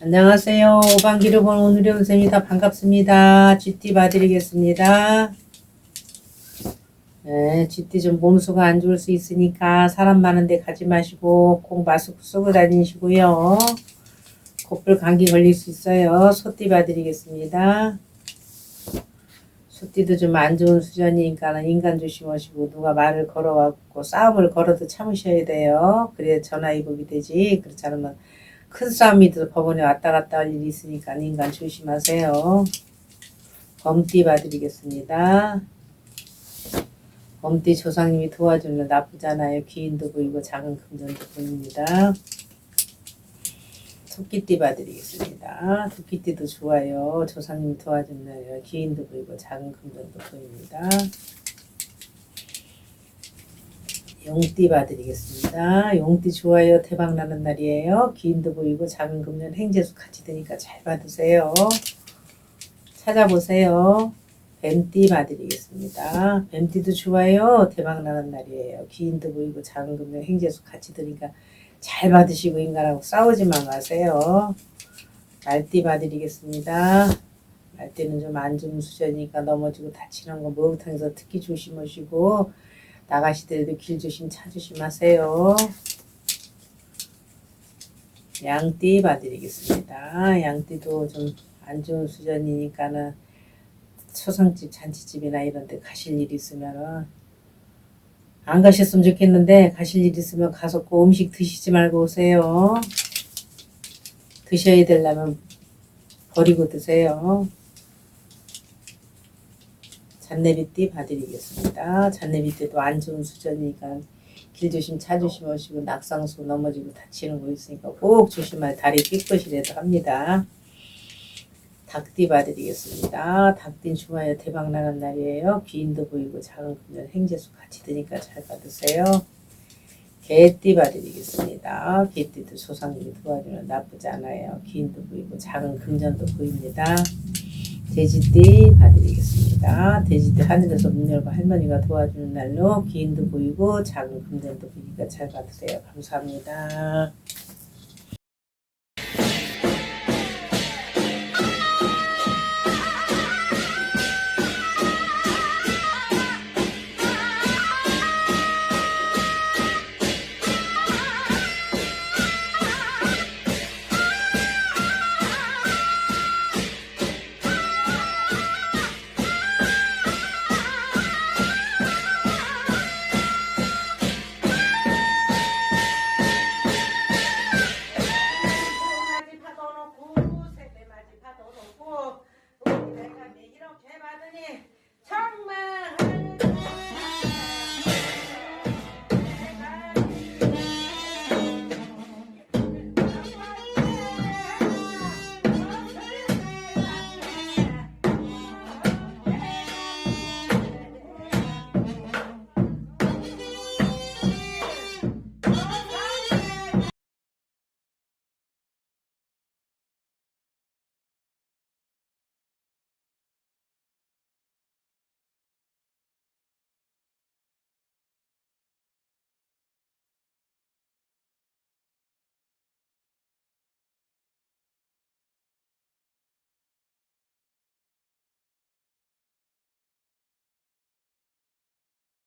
안녕하세요. 오방기를 본 오늘의 운세입니다. 반갑습니다. GT 봐드리겠습니다. 네, GT 좀 몸수가 안 좋을 수 있으니까 사람 많은데 가지 마시고 꼭 마스크 쓰고 다니시고요. 코뿔 감기 걸릴 수 있어요. 소띠 봐드리겠습니다. 소띠도 좀 안 좋은 수준이니까 인간 조심하시고 누가 말을 걸어갖고 싸움을 걸어도 참으셔야 돼요. 그래야 전화위복이 되지. 그렇지 않으면 큰 싸움이 더 법원에 왔다 갔다 할 일이 있으니까 인간 조심하세요. 범띠 봐드리겠습니다. 범띠 조상님이 도와주면 나쁘잖아요. 귀인도 보이고 작은 금전도 보입니다. 토끼띠 봐드리겠습니다. 토끼띠도 좋아요. 조상님이 도와주면 귀인도 보이고 작은 금전도 보입니다. 용띠 봐드리겠습니다. 용띠 좋아요. 대박 나는 날이에요. 기인도 보이고 작은 금년 행재수 같이 되니까 잘 받으세요. 찾아보세요. 뱀띠 봐드리겠습니다. 뱀띠도 좋아요. 대박 나는 날이에요. 기인도 보이고 작은 금년 행재수 같이 되니까 잘 받으시고 인간하고 싸우지만 마세요. 말띠 봐드리겠습니다. 말띠는 좀 안 좋은 수준이니까 넘어지고 다치는 거 목욕탕에서 특히 조심하시고 나가시더라도 길 조심 차 조심하세요. 양띠 봐드리겠습니다. 양띠도 좀 안 좋은 수준이니까는 초상집, 잔치집이나 이런 데 가실 일 있으면은 안 가셨으면 좋겠는데 가실 일 있으면 가서 꼭 음식 드시지 말고 오세요. 드셔야 되려면 버리고 드세요. 잔내비띠 봐드리겠습니다. 잔내비띠도 안 좋은 수준이니까 길 조심, 차 조심하시고 낙상수 넘어지고 다치는 거 있으니까 꼭 조심하여 다리 삐끗이라도 합니다. 닭띠 봐드리겠습니다. 닭띠 좋아요. 대박 나는 날이에요. 귀인도 보이고 작은 금전 행재수 같이 드니까 잘 받으세요. 개띠 봐드리겠습니다. 개띠도 조상님이 도와주면 나쁘지 않아요. 귀인도 보이고 작은 금전도 보입니다. 돼지띠 봐드리겠습니다. 돼지띠 하늘에서 문 열고 할머니가 도와주는 날로 귀인도 보이고 작은 금전도 보이니까 잘 받으세요. 감사합니다. 하나님 정말